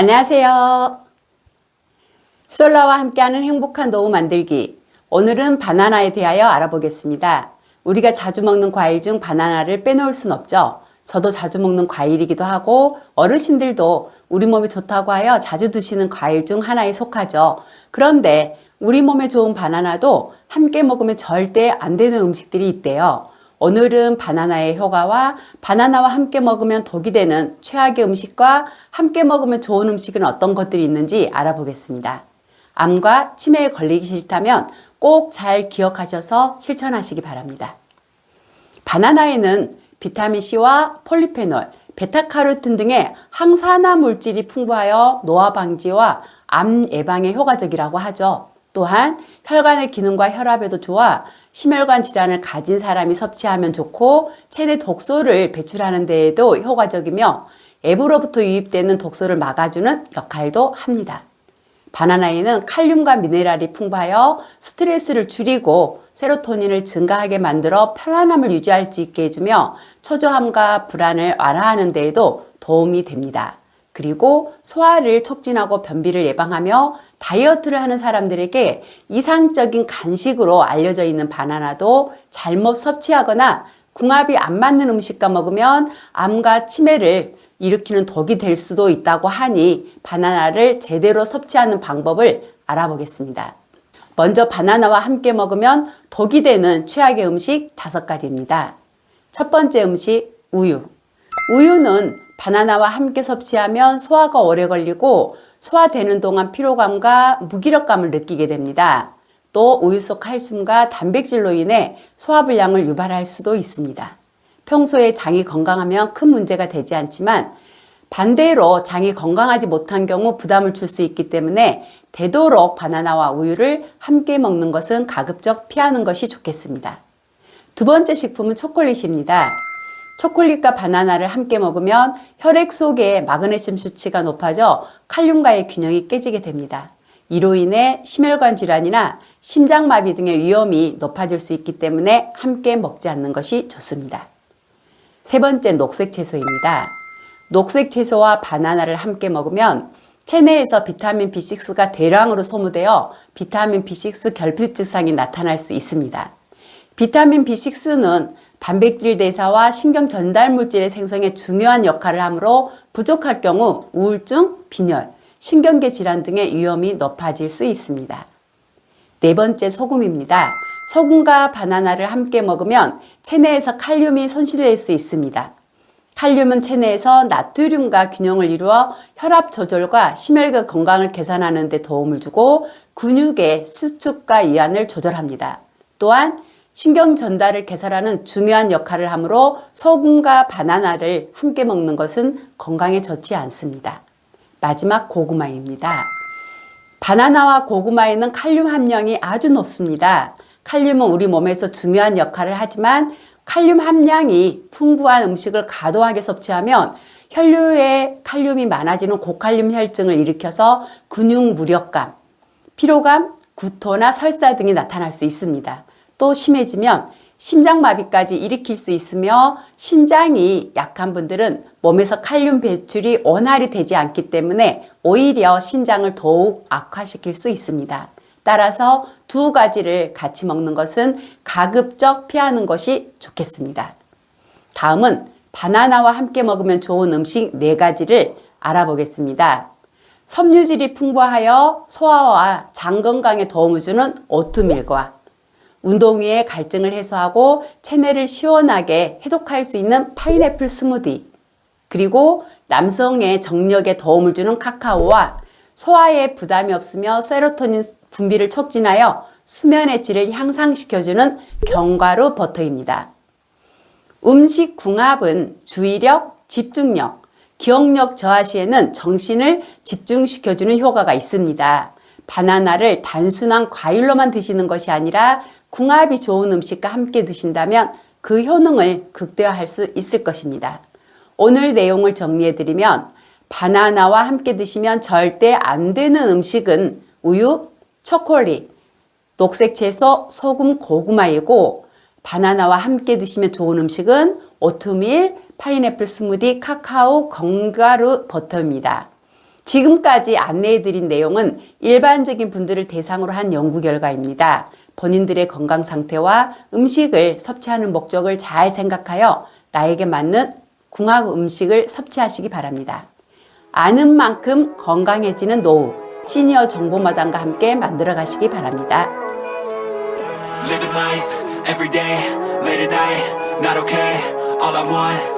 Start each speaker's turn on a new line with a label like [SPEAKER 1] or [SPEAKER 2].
[SPEAKER 1] 안녕하세요. 솔라와 함께하는 행복한 노후 만들기. 오늘은 바나나에 대하여 알아보겠습니다. 우리가 자주 먹는 과일 중 바나나를 빼놓을 순 없죠. 저도 자주 먹는 과일이기도 하고 어르신들도 우리 몸에 좋다고 하여 자주 드시는 과일 중 하나에 속하죠. 그런데 우리 몸에 좋은 바나나도 함께 먹으면 절대 안 되는 음식들이 있대요. 오늘은 바나나의 효과와 바나나와 함께 먹으면 독이 되는 최악의 음식과 함께 먹으면 좋은 음식은 어떤 것들이 있는지 알아보겠습니다. 암과 치매에 걸리기 싫다면 꼭 잘 기억하셔서 실천하시기 바랍니다. 바나나에는 비타민C와 폴리페놀, 베타카로틴 등의 항산화 물질이 풍부하여 노화 방지와 암 예방에 효과적이라고 하죠. 또한 혈관의 기능과 혈압에도 좋아 심혈관 질환을 가진 사람이 섭취하면 좋고 체내 독소를 배출하는 데에도 효과적이며 앱으로부터 유입되는 독소를 막아주는 역할도 합니다. 바나나에는 칼륨과 미네랄이 풍부하여 스트레스를 줄이고 세로토닌을 증가하게 만들어 편안함을 유지할 수 있게 해주며 초조함과 불안을 완화하는 데에도 도움이 됩니다. 그리고 소화를 촉진하고 변비를 예방하며 다이어트를 하는 사람들에게 이상적인 간식으로 알려져 있는 바나나도 잘못 섭취하거나 궁합이 안 맞는 음식과 먹으면 암과 치매를 일으키는 독이 될 수도 있다고 하니 바나나를 제대로 섭취하는 방법을 알아보겠습니다. 먼저 바나나와 함께 먹으면 독이 되는 최악의 음식 다섯 가지입니다. 첫 번째 음식 우유. 우유는 바나나와 함께 섭취하면 소화가 오래 걸리고 소화되는 동안 피로감과 무기력감을 느끼게 됩니다. 또 우유 속 칼슘과 단백질로 인해 소화불량을 유발할 수도 있습니다. 평소에 장이 건강하면 큰 문제가 되지 않지만 반대로 장이 건강하지 못한 경우 부담을 줄 수 있기 때문에 되도록 바나나와 우유를 함께 먹는 것은 가급적 피하는 것이 좋겠습니다. 두 번째 식품은 초콜릿입니다. 초콜릿과 바나나를 함께 먹으면 혈액 속의 마그네슘 수치가 높아져 칼륨과의 균형이 깨지게 됩니다. 이로 인해 심혈관 질환이나 심장마비 등의 위험이 높아질 수 있기 때문에 함께 먹지 않는 것이 좋습니다. 세 번째 녹색 채소입니다. 녹색 채소와 바나나를 함께 먹으면 체내에서 비타민 B6가 대량으로 소모되어 비타민 B6 결핍 증상이 나타날 수 있습니다. 비타민 B6는 단백질 대사와 신경 전달 물질의 생성에 중요한 역할을 하므로 부족할 경우 우울증, 빈혈, 신경계 질환 등의 위험이 높아질 수 있습니다. 네 번째 소금입니다. 소금과 바나나를 함께 먹으면 체내에서 칼륨이 손실될 수 있습니다. 칼륨은 체내에서 나트륨과 균형을 이루어 혈압 조절과 심혈관 건강을 개선하는 데 도움을 주고 근육의 수축과 이완을 조절합니다. 또한 신경 전달을 개선하는 중요한 역할을 하므로 소금과 바나나를 함께 먹는 것은 건강에 좋지 않습니다. 마지막 고구마입니다. 바나나와 고구마에는 칼륨 함량이 아주 높습니다. 칼륨은 우리 몸에서 중요한 역할을 하지만 칼륨 함량이 풍부한 음식을 과도하게 섭취하면 혈류에 칼륨이 많아지는 고칼륨 혈증을 일으켜서 근육 무력감, 피로감, 구토나 설사 등이 나타날 수 있습니다. 또 심해지면 심장마비까지 일으킬 수 있으며 신장이 약한 분들은 몸에서 칼륨 배출이 원활히 되지 않기 때문에 오히려 신장을 더욱 악화시킬 수 있습니다. 따라서 두 가지를 같이 먹는 것은 가급적 피하는 것이 좋겠습니다. 다음은 바나나와 함께 먹으면 좋은 음식 네 가지를 알아보겠습니다. 섬유질이 풍부하여 소화와 장 건강에 도움을 주는 오트밀과 운동 후에 갈증을 해소하고 체내를 시원하게 해독할 수 있는 파인애플 스무디, 그리고 남성의 정력에 도움을 주는 카카오와 소화에 부담이 없으며 세로토닌 분비를 촉진하여 수면의 질을 향상시켜주는 견과류 버터입니다. 음식 궁합은 주의력, 집중력, 기억력 저하 시에는 정신을 집중시켜주는 효과가 있습니다. 바나나를 단순한 과일로만 드시는 것이 아니라 궁합이 좋은 음식과 함께 드신다면 그 효능을 극대화할 수 있을 것입니다. 오늘 내용을 정리해드리면 바나나와 함께 드시면 절대 안 되는 음식은 우유, 초콜릿, 녹색 채소, 소금, 고구마이고 바나나와 함께 드시면 좋은 음식은 오트밀, 파인애플 스무디, 카카오, 건가루 버터입니다. 지금까지 안내해드린 내용은 일반적인 분들을 대상으로 한 연구 결과입니다. 본인들의 건강 상태와 음식을 섭취하는 목적을 잘 생각하여 나에게 맞는 궁합 음식을 섭취하시기 바랍니다. 아는 만큼 건강해지는 노후 시니어 정보마당과 함께 만들어 가시기 바랍니다.
[SPEAKER 2] Every day, late at night, not okay. All I want,